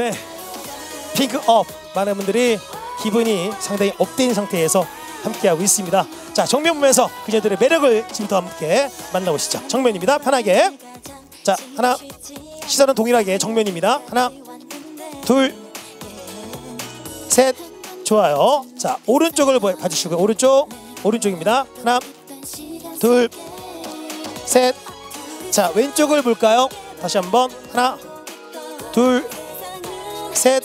네. 핑크업. 많은 분들이 기분이 상당히 업된 상태에서 함께하고 있습니다. 자, 정면 보면서 그녀들의 매력을 지금부터 함께 만나보시죠. 정면입니다. 편하게. 자, 하나. 시선은 동일하게 정면입니다. 하나, 둘, 셋. 좋아요. 자, 오른쪽을 보- 봐주시고요. 오른쪽, 오른쪽입니다. 하나, 둘, 셋. 자, 왼쪽을 볼까요? 다시 한번. 하나, 둘, 셋.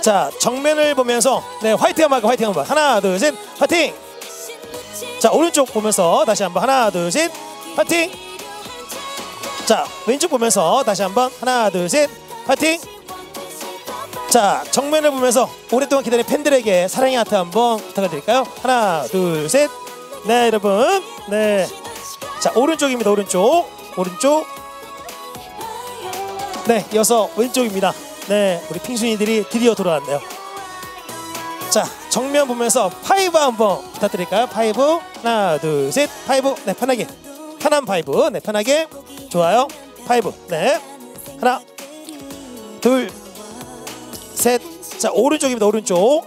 자, 정면을 보면서 네, 화이팅 한번? 화이팅 한번. 하나, 둘, 셋. 화이팅! 자, 오른쪽 보면서 다시 한번. 하나, 둘, 셋. 화이팅! 자, 왼쪽 보면서 다시 한번. 하나, 둘, 셋. 화이팅! 자, 정면을 보면서 오랫동안 기다린 팬들에게 사랑의 하트 한번 부탁을 드릴까요? 하나, 둘, 셋. 네, 여러분. 네. 자, 오른쪽입니다. 오른쪽. 오른쪽. 네, 이어서 왼쪽입니다. 네, 우리 핑순이들이 드디어 돌아왔네요. 자, 정면 보면서 파이브 한번 부탁드릴까요? 파이브. 하나, 둘, 셋. 파이브. 네, 편하게. 편한 파이브. 네, 편하게. 좋아요. 파이브. 네. 하나, 둘, 셋. 자, 오른쪽입니다. 오른쪽.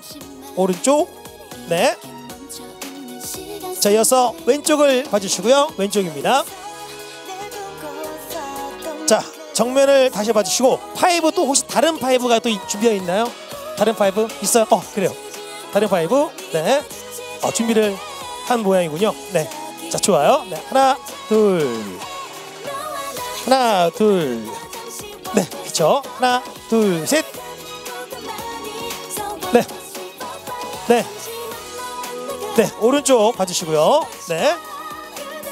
오른쪽. 네. 자, 이어서 왼쪽을 봐주시고요. 왼쪽입니다. 자, 정면을 다시 봐주시고 파이브 또 혹시 다른 파이브가 또 준비되어 있나요? 다른 파이브 있어요? 어, 그래요. 다른 파이브. 네. 어, 준비를 한 모양이군요. 네. 자, 좋아요. 네. 하나, 둘. 하나, 둘. 네, 그렇죠. 하나, 둘, 셋. 네. 네. 네, 오른쪽 봐주시고요. 네.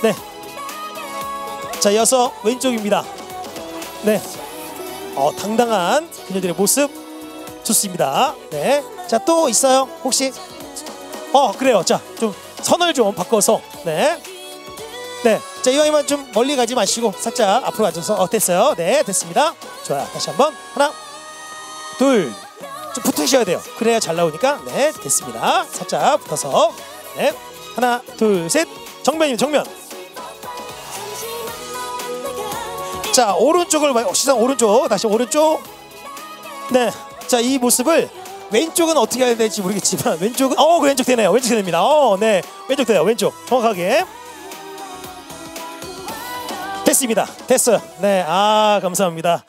네. 자, 이어서 왼쪽입니다. 네. 어, 당당한 그녀들의 모습 좋습니다. 네. 자, 또 있어요? 혹시? 어, 그래요. 자, 좀 선을 좀 바꿔서. 네. 네. 자, 이왕이면 좀 멀리 가지 마시고 살짝 앞으로 가줘서 어, 됐어요. 네, 됐습니다. 좋아요. 다시 한번. 하나, 둘. 좀 붙으셔야 돼요. 그래야 잘 나오니까. 네, 됐습니다. 살짝 붙어서. 네. 하나, 둘, 셋. 정면이면 정면. 자 오른쪽을 시선 오른쪽 다시 오른쪽. 네자 이 모습을 왼쪽은 어떻게 해야 될지 모르겠지만 왼쪽은 어 왼쪽 되네요. 왼쪽 됩니다. 어네 왼쪽 돼요. 왼쪽 정확하게. 됐습니다. 됐어요. 네아 감사합니다